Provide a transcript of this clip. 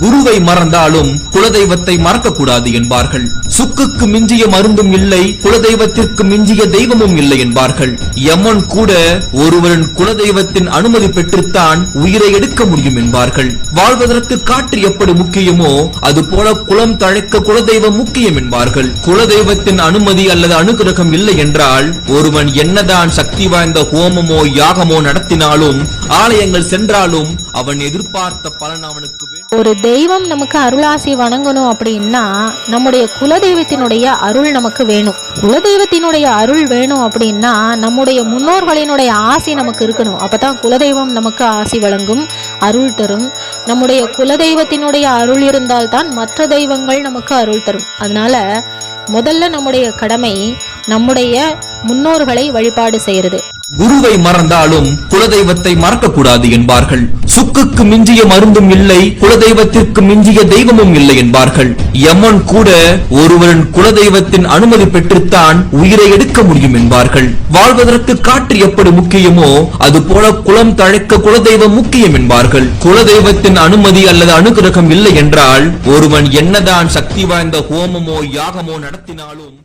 குருவை மறந்தாலும் குலதெய்வத்தை மறக்கக்கூடாது என்பார்கள். சுக்குக்கு மிஞ்சிய மருந்தும் இல்லை குலதெய்வத்திற்கு மிஞ்சிய தெய்வமும் இல்லை என்பார்கள். யமன் கூட ஒருவரின் குலதெய்வத்தின் அனுமதி பெற்றுத்தான் உயிரை எடுக்க முடியும் என்பார்கள். வாழ்வதற்கு காற்று எப்படி முக்கியமோ அது போல குலம் தழைக்க குலதெய்வம் முக்கியம் என்பார்கள். குலதெய்வத்தின் அனுமதி அல்லது அனுகிரகம் இல்லை என்றால் ஒருவன் என்னதான் சக்தி வாய்ந்த ஹோமமோ யாகமோ நடத்தினாலும் ஆலயங்கள் சென்றாலும் அவன் எதிர்பார்த்த பலன் அவனுக்கு வே- ஒரு தெய்வம் நமக்கு அருளாசி வணங்கணும் அப்படின்னா நம்முடைய குலதெய்வத்தினுடைய அருள் நமக்கு வேணும். குலதெய்வத்தினுடைய அருள் வேணும் அப்படின்னா நம்முடைய முன்னோர்களினுடைய ஆசி நமக்கு இருக்கணும். அப்பதான் குலதெய்வம் நமக்கு ஆசி வழங்கும் அருள் தரும். நம்முடைய குலதெய்வத்தினுடைய அருள் இருந்தால்தான் மற்ற தெய்வங்கள் நமக்கு அருள் தரும். அதனால முதல்ல நம்முடைய கடமை நம்முடைய முன்னோர்களை வழிபாடு செய்கிறது குருவை மறந்தாலும் குலதெய்வத்தை மறக்கக்கூடாது என்பார்கள். சுக்குக்கு மிஞ்சிய மருந்தும் இல்லை குலதெய்வத்திற்கு மிஞ்சிய தெய்வமும் இல்லை என்பார்கள். யமன் கூட ஒருவரின் குலதெய்வத்தின் அனுமதி பெற்றுத்தான் உயிரை எடுக்க முடியும் என்பார்கள். வாழ்வதற்கு காற்று எப்படி முக்கியமோ அது போல குலம் தழைக்க குலதெய்வம் முக்கியம் என்பார்கள். குலதெய்வத்தின் அனுமதி அல்லது அனுகிரகம் இல்லை என்றால் ஒருவன் என்னதான் சக்தி வாய்ந்த ஹோமமோ யாகமோ நடத்தினாலும்